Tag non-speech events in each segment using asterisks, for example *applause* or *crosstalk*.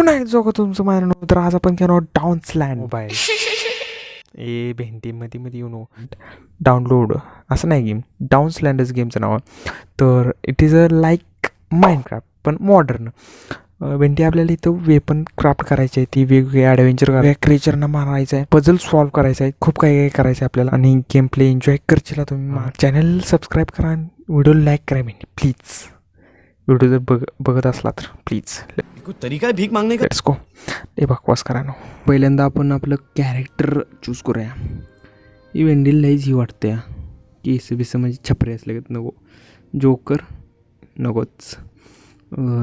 पुन्हा एक जोगं तुमचं? मारण तर आज आपण घेणार डाऊन्सलँड मोबाईल ए भेंडी मध्ये मध्ये नो डाउनलोड असं नाही गेम डाऊन्सलँडच गेमचं नाव आहे. तर it is a like Minecraft पण मॉडर्न भेंडी आपल्याला इथं वेपन क्राफ्ट करायची आहे. ती वेगवेगळे ॲडव्हेंचर वेगळ्या क्रिएचरना मारायचं आहे. पझल सॉल्व्ह करायचं आहे. खूप काही काही करायचं आहे आपल्याला. आणि गेम प्ले एन्जॉय करशील तुम्ही. चॅनल सबस्क्राईब करा. आणि व्हिडिओ लाईक करा भेंडी प्लीज व्हिडिओ जर बघ बघत असला तर प्लीज तरी काय भीक मागणे मांगने का? लेट्स ते बकवास करा ना. पहिल्यांदा आपण आपलं कॅरेक्टर चूज करूया. ही वेंडील लईच ही वाटते. की केस बिस म्हणजे छपरे असले का नको. जोकर नकोच.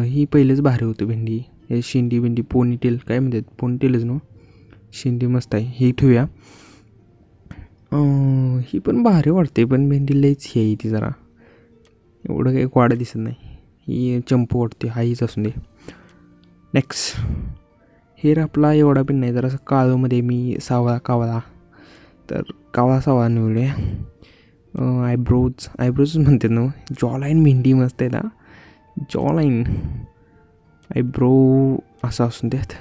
ही पहिलेच भारी होती भेंडी. हे शेंडी भेंडी पोनीटेल काय म्हणतात? पोनीटेलच नो? शेंडी मस्त आहे. ही ठेवूया. ही पण भारी वाटते पण भेंडी लईच ही आहे ती जरा. एवढं काही वाढ दिसत नाही. ही चंपू वाटते. हा हीच असून दे. नेक्स्ट हेर आपला एवढा पण नाही जरासं काळोमध्ये मी सावळा कावळा. तर कावळा सावळा निवडूया. आयब्रोज आयब्रोज म्हणतात ना हो. जॉ लाईन मेहंदी मस्त आहे ना. जॉ लाईन आयब्रो असं असून द्यात.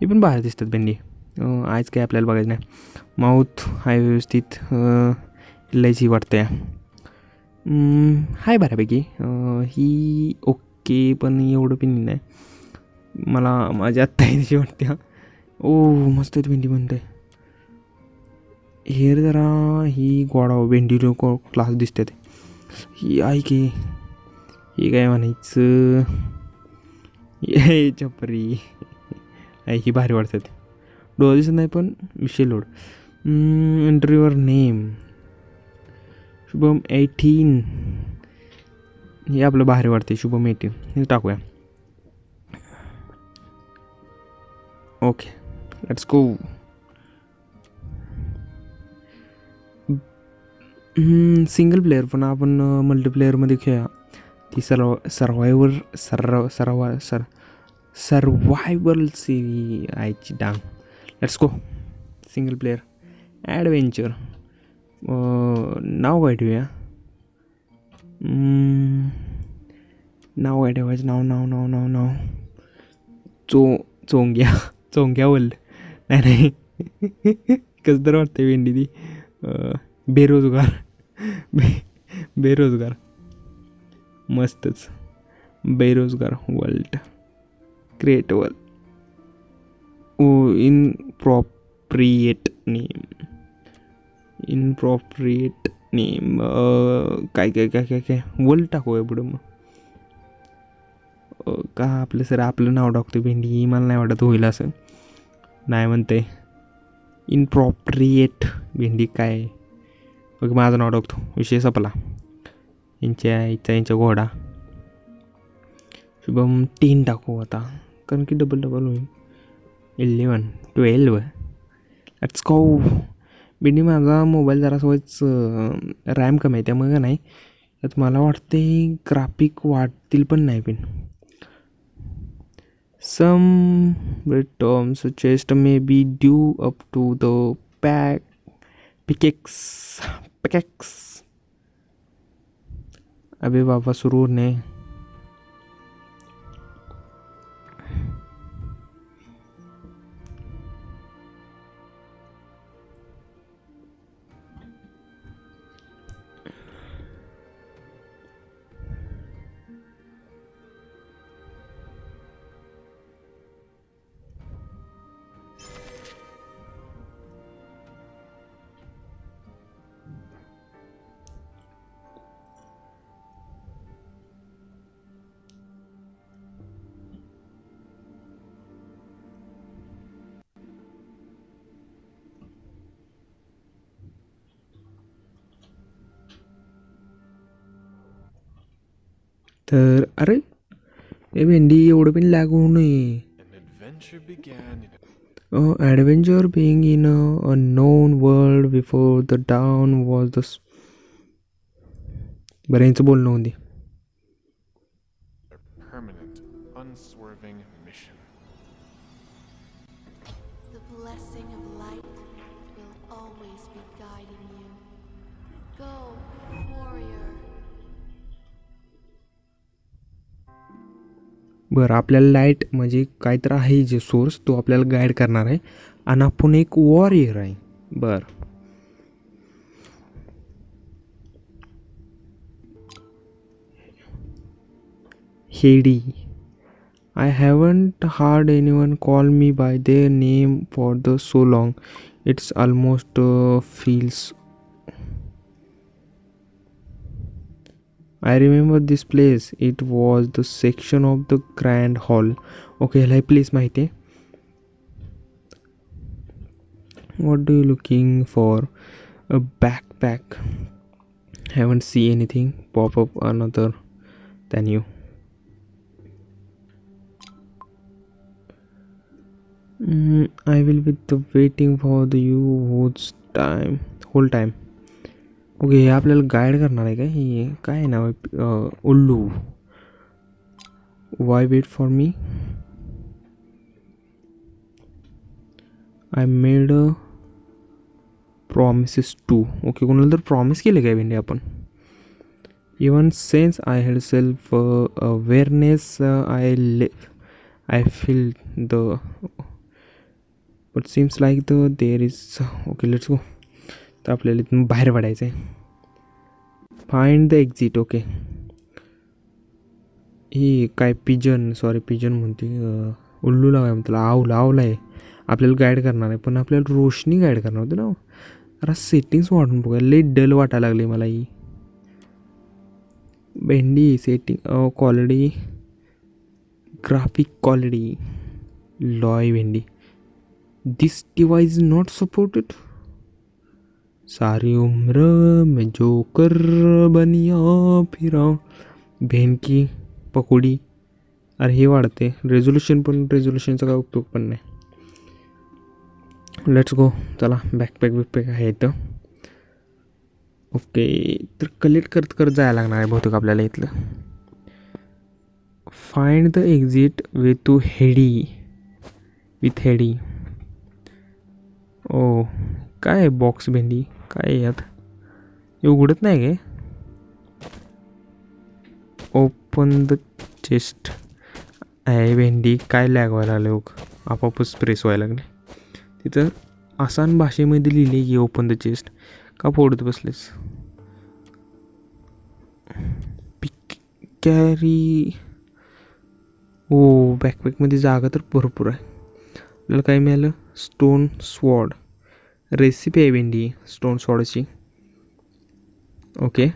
हे पण बाहेर दिसतात भेंडी आज काय आपल्याला बघायचं नाही. माऊथ हाय व्यवस्थित. लयची वाटते. हाय बऱ्यापैकी. ही ओके पण एवढं पण नाही. मला माझी आत्ता यायची वाटते हां. ओ मस्त आहेत भेंडी म्हणते हेर जरा ही गोडा भेंडी लोक क्लास दिसतात ही आहे की ही काय म्हणायचं? हे चपरी आहे ही भारी वाटतात. डोळा दिसत नाही पण विषय लोड. इंटरव्ह्यूवर नेम. शुभम एटीन. हे आपलं भारी वाटते शुभम एटीन. हे टाकूया. Okay let's go single player पण आपण मल्टीप्लेअरमध्ये खेळूया. ती सर्व सर्वायवर सर्व सर्व सर सर्वायवल सिरी आयची Dang. Let's go single player adventure नाव काय ठेवूया? Hmm, नाव काय ठेवायचं? नाव नाव नाव नाव नाव. चो चोंग्या. चोंग्या वल नाही नाही. कसं तर वाटतं भेंडी ती. बेरोजगार. बे बेरोजगार. मस्तच. बेरोजगार world create world oh inappropriate name inappropriate name काय काय काय काय काय? वर्ल्ड टाकूया पुढं मग. का आपलं सर आपलं नाव टाकतो भेंडी? मला नाही वाटत होईल असं. नाही म्हणते. इनप्रॉप्रिएट भेंडी काय? बघ माझं नाव टाकतो विषय सपला. यांच्या आईचा यांच्या घोडा. शुभम टेन टाकू आता. कारण की डबल डबल होईल. इलेवन ट्वेल्व लेट्स गो भेंडी माझा मोबाईल जरा रॅम कमी आहे. त्यामुळे का नाही? त्यात मला वाटते ग्राफिक वाढतील पण नाही pin some terms suggest may be due up to the pack pickaxe pickaxe अबे बाबा सुरू ने तर अरे हे भेंडी एवढं पण लॅग होऊ नये An adventure began in Uh, adventure being in a unknown world before the dawn was the s- बरं यांचं बोलणं होऊन बरं आपल्याला लाइट म्हणजे काय तर आहे जे सोर्स तो आपल्याला गाईड करणार आहे. आणि आपण एक वॉरियर आहे. बरं. Heidi I haven't heard anyone call me by the name for the so long it's almost feels I remember this place. It was the section of the grand hall. Okay, ह्याला place माहिती आहे What do you looking for? A backpack. Haven't see anything pop up another than you. Mm, I will be the waiting for the you whole time whole time Okay हे आपल्याला guide करणार आहे का? हे काय नाव उल्लू. Why wait for me I made promises to okay कोणाला तर प्रॉमिस केलं काय भेंडे आपण? Even sense I had self awareness I live I feel the but seems like the there is okay let's go तर आपल्याला इथून बाहेर पडायचं आहे फाइंड द एक्झिट ओके ही काय पिजन सॉरी पिजन म्हणते उल्लू लावाय म्हणतो आवला आवला आहे आपल्याला गाईड करणार आहे पण आपल्याला रोशनी गाईड करणार होतं ना हो. जरा सेटिंग्स वाढून बघा लई डल वाटायला लागली मला ही. भेंडी setting quality graphic quality low भेंडी दिस डिवाइस नॉट सपोर्टेड सारी उम्र में जोकर बनिया फिरा। भेंकी पकोडी। अरे हे वाढते। रेझोल्युशन पण रेझोल्युशनचा काय उपयोग पण नाही. लेट्स गो चला बॅकपॅक बिकपॅक आहे इथं. ओके तर कलेक्ट करत करत जायला लागणार आहे बहुतेक आपल्याला इथलं. Find the exit with to Heidi with Heidi oh काय आहे बॉक्स भेंडी? काय आहे यात? हे उघडत नाही काय? ओपन द चेस्ट आहे भेंडी. काय लॅग व्हायला लागले ओक आपापच प्रेस व्हायला लागले तिथं आसान भाषेमध्ये लिहिले की ओपन द चेस्ट का फोडत बसलेस? पिक कॅरी ओ बॅकपॅकमध्ये जागा तर भरपूर आहे. आपल्याला काय मिळालं? स्टोन स्वॉड रेसिपी आहे भेंडी स्टोन सॉडची ओके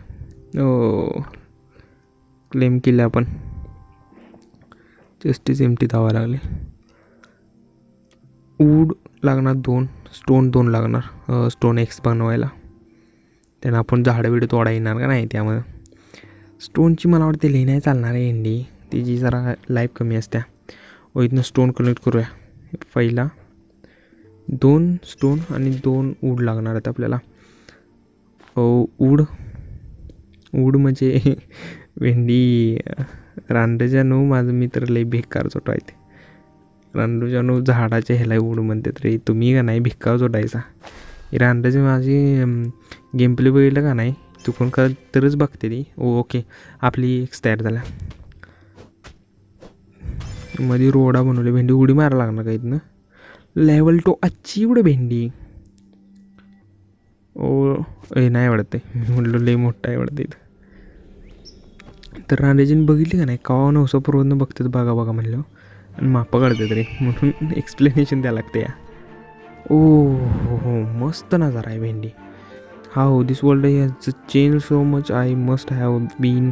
ओ क्लेम केले आपण. जस्टीस एमटी धावा लागले. वूड लागणार दोन स्टोन दोन लागणार. स्टोन एक्स बनवायला. त्यांना आपण झाडं बिडं तोडा येणार का नाही त्यामुळं. स्टोनची मला वाटते लिहिण्याय चालणार आहे एंडी तिची जरा लाईफ कमी असत्या. ओ इथनं स्टोन कलेक्ट करूया. पहिला. दोन स्टोन आणि दोन वूड लागणार आहेत आपल्याला. वूड वूड म्हणजे *laughs* भेंडी. रांडजानू माझं मित्र लई बेकार चोटायते नऊ झाडाच्या ह्याला वूड म्हणतात रे. तुम्ही का नाही भिक्का चोटायचा रांडाची माझी गेम प्ले बघितलं का नाही? चुकून का तरच बघते ती. ओ ओके आपली एक्स तयार झाला. मध्ये रोडा बनवले. भेंडी उडी मारायला लागणार का इथनं? लेवल टू अचीवड भेंडी ओ ए नाही आवडत आहे मी म्हटलं लई आहे आवडते इथं तर रांडेजीने बघितली का नाही कवा नवसा पूर्वनं बघतात बघा बघा म्हणलं आणि मापं काढतात रे म्हणून एक्सप्लेनेशन द्यावं लागते या ओ हो हो मस्त नजारा आहे भेंडी हा हो this world has change so much I must have been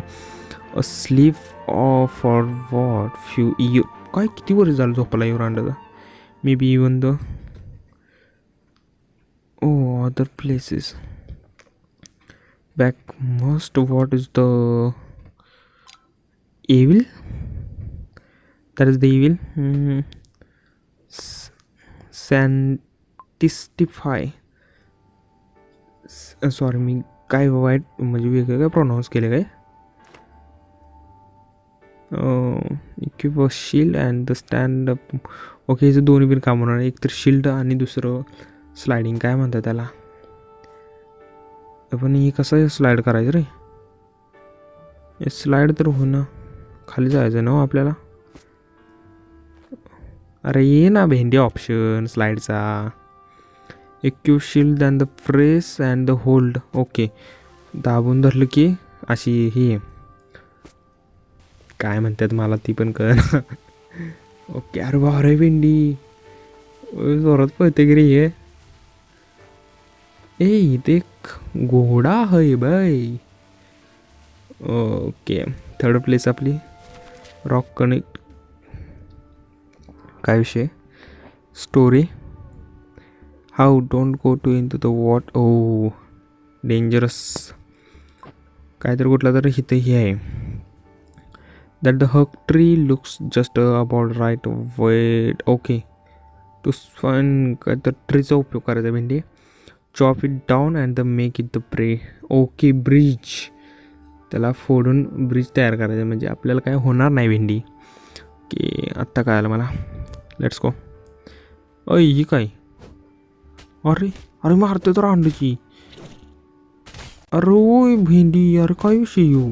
asleep of for what few year काय किती वर्ष झालं झोपला येऊ रांडाचा maybe even the uh other places back must what is the evil that is the evil mm, s- sanctify sorry मी काय वाईट म्हणजे वेगळं काय प्रोनाऊन्स केले काय equip shield and the stand up okay ह्याचं दोन्ही पण काम होणार एक तर शिल्ड आणि दुसरं स्लायडिंग काय म्हणतात त्याला? पण हे कसं स्लाईड करायचं रे? स्लाईड तर होणं खाली जायचं ना हो आपल्याला? अरे ये ना भेंडी ऑप्शन स्लाईडचा एक Q shield and the press and the hold okay दाबून धरलं की अशी ही. काय म्हणतात मला ती पण कळ ओके अरे वा रे भेंडी ओय, जोरात पळते की रे हे ए इथे एक घोडा आहे बाय ओके थर्ड प्लेस आपली रॉक कनेक्ट काय विषय story how don't go to in to the what oh dangerous काहीतरी कुठला तर इथं हे आहे that the huck tree looks just about right wait okay to fun काय तर ट्रीचा उपयोग करायचा भेंडी chop it down and the make it the pray okay bridge त्याला फोडून ब्रिज तयार करायचं म्हणजे आपल्याला काय होणार नाही भेंडी की आत्ता काय आलं मला. लेट्स गो अय ही काय? अरे अरे मारतो तर अंडची अरे भेंडी अरे काय विषय येऊ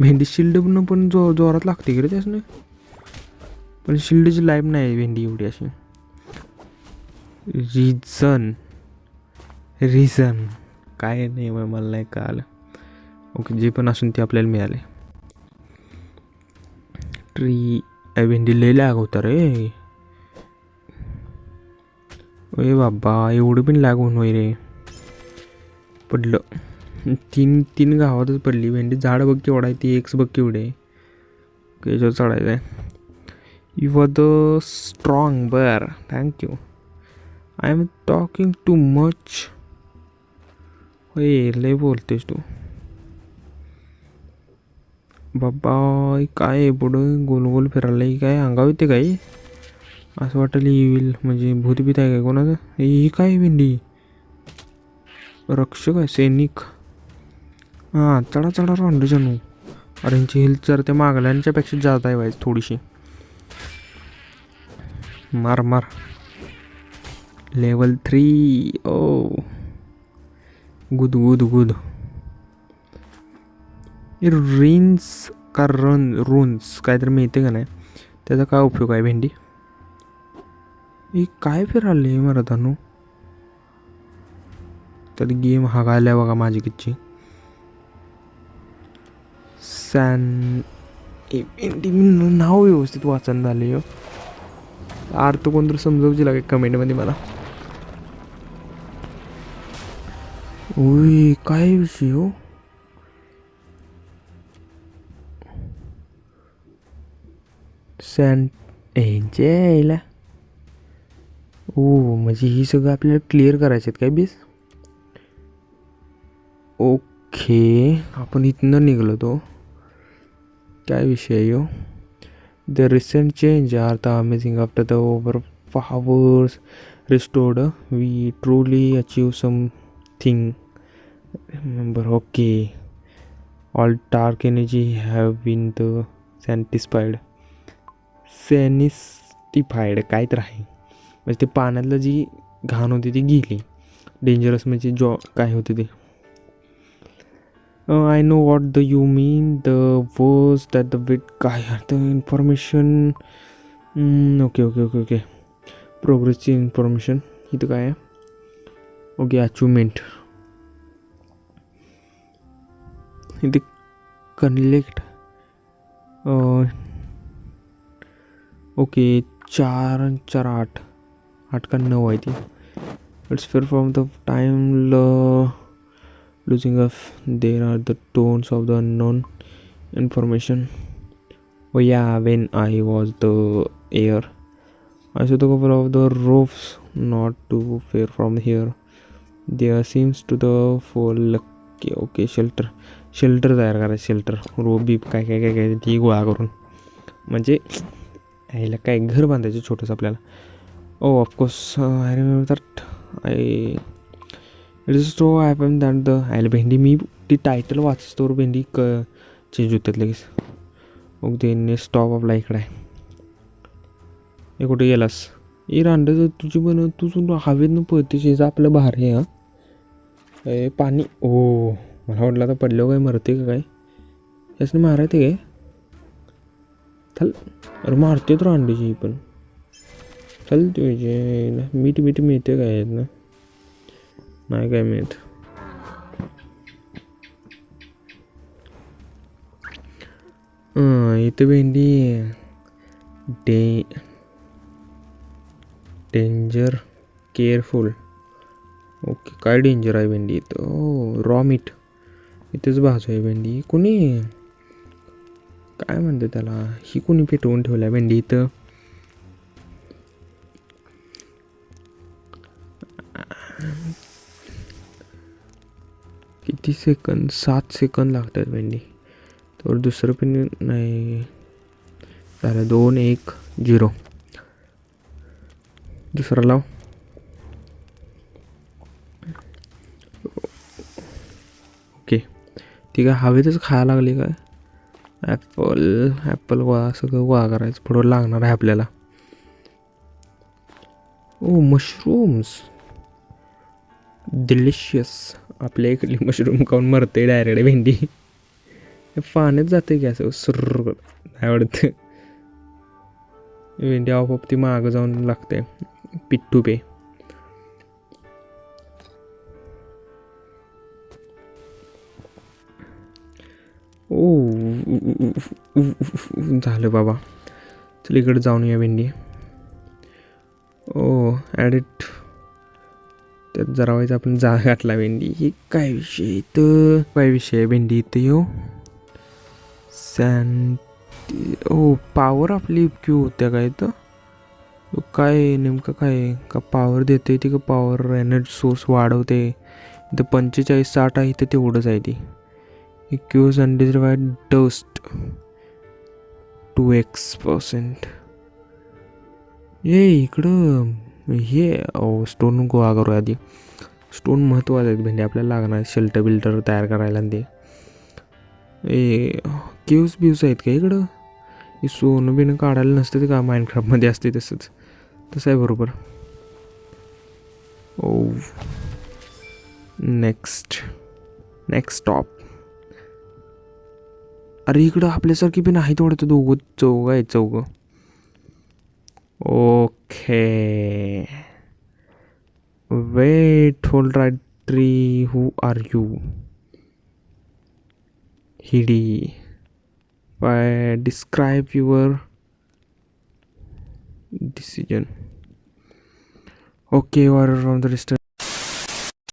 भेंडी शिल्ड पण जो जोरात लागते की रे त्यासनं. पण शिल्डची लाईफ नाही भेंडी एवढी अशी. रिझन रिझन काय नाही मला नाही काल ओके जे पण असून ते आपल्याला मिळाले. ट्री भेंडी लय लॅग होता रे. अरे बाबा एवढं पण लॅग होऊन होई रे. पडलं. तीन तीन गावातच पडली. भेंडी झाड बघ केवढा आहे ती एक्स बघ केवढे याच्यावर चढायचं आहे. यू आर द स्ट्रॉंग बर. Thank you I am talking too much होय लय बोलतेस तू. बाबा काय पुढं? गोल गोल फिरायला काय अंगाव येते काय? असं वाटलं येईल. म्हणजे भूतभीत आहे काय कोणाचं? हे ही काय भेंडी? रक्षक आहे सैनिक. हां चढा चढा रांडू जानू. अरे यांची हेल्थ जर त्या मागल्यांच्यापेक्षा जास्त आहे व्हायची थोडीशी. मार मार. Level three oh. Good good good rinse का रन रुन्स काहीतरी मिळते का नाही? त्याचा काय उपयोग आहे भेंडी? हे काय फिराले मराठानू त्यात गेम हागायला बघा माझी किच्ची. सॅन ए मी नाव व्यवस्थित वाचन झाले हो. अर्थ कोणतरी समजवची लागेल कमेंटमध्ये मला. ओय काय विषय हो? सॅन यांच्या यायला ओ म्हणजे ही सगळं आपल्याला क्लिअर करायचे आहेत काय बीस ओके ओके आपण इथनं निघलो तो. काय विषय आहे yo? The recent change are the amazing after the over powers restored we truly achieve something number okay all dark energy have been the sanctified sanctified काय तर आहे. म्हणजे ते पाण्यातलं जी घाण होती ती गेली. डेंजरस म्हणजे जॉ काय होते ते. I know what the you mean the worse that the wit काय the information okay okay okay okay प्रोग्रेसची information इथं काय आहे ओके अचिवमेंट इथे कनेक्ट ओके चार आणि चार आठ. आठ का नऊ आहे ती it's fair from the time ल losing of there are the tones of the unknown information oh yeah when I was the air I saw the couple of the ropes not too far from here. There seems to the fall okay, okay shelter shelter तयार करायचं shelter रोप बीप काय काय काय काय ती गोळा करून म्हणजे यायला काय घर बांधायचं छोटंसं आपल्याला oh of course I remember that I eat so happen I पण दॅट द आयला भेंडी मी ती टायटल वाचतोवर भेंडी क चेंज होतात लगेच ओके ते स्टॉप आपला इकडे आहे हे कुठे गेलास ए रांडं तुझी बन तू हवेतनं पळतेस आपलं भार आहे हां ए पाणी ओ मला वाटलं आता पडलं काय मरते का काय यासने मारायचे काय चल अरे मारते तर अंडेची पण चल तुझे मीठ मीठ मिळते काय ना नाही काय मिळत इथं भेंडी डे डेंजर केअरफुल ओके काय डेंजर आहे भेंडी इथं? ओ रॉ मीठ इथेच भाजू आहे भेंडी. कुणी? काय म्हणते त्याला? ही कुणी पेटवून ठेवल्या भेंडी इथं? किती सेकंद? सात सेकंद लागतात भेंडी. तर दुसरं पण नाही. झालं दोन एक झिरो. दुसरा लाव. ओके. ती काय हवेतच खायला लागली काय? ॲपल ॲपल गोळा सगळं गोळा करायचं. पुढं लागणार आहे आपल्याला. Oh mushrooms. डिलिशियस. आपल्या इकडली मशरूम खाऊन मरते डायरेक्ट भेंडी. हे पाण्यात जाते की असं सुर्र नाही आवडत भेंडी आपोआप ती मागं जाऊन लागते पिट्टू पे. ओ झालं बाबा. चल इकडे जाऊन या भेंडी. ओ ॲडिट त्यात जरा आपण जा घातला भेंडी. ही काय विषय इथं? काय विषय आहे भेंडी इथं येऊ सॅन हो पावर आपली क्यू होत्या काय इथं? काय नेमकं काय का पावर देते ती? का पॉवर एनर्जी सोर्स वाढवते इथं पंचेचाळीस साठ आहे तर तेवढंच आहे ती. Q undeserved dust to X percent ये इकडं. हे स्टोन गोळा करू आधी. स्टोन महत्त्वाचे आहेत भेंडे आपल्याला लागणार शेल्टर बिल्टर तयार करायला ते. ए केव्स बिव्स आहेत का इकडं? हे सोनं बिनं काढायला नसतं ते का माइंडक्राफ्टमध्ये असते तसंच? तसं आहे बरोबर. ओ नेक्स्ट नेक्स्ट स्टॉप अरे इकडं आपल्यासारखी पण थोडं तर दोघं चौघं आहेत चौघं. Okay. Wait, hold right tree. Who are you? Hidi. Why describe your decision? Okay, you are from the list?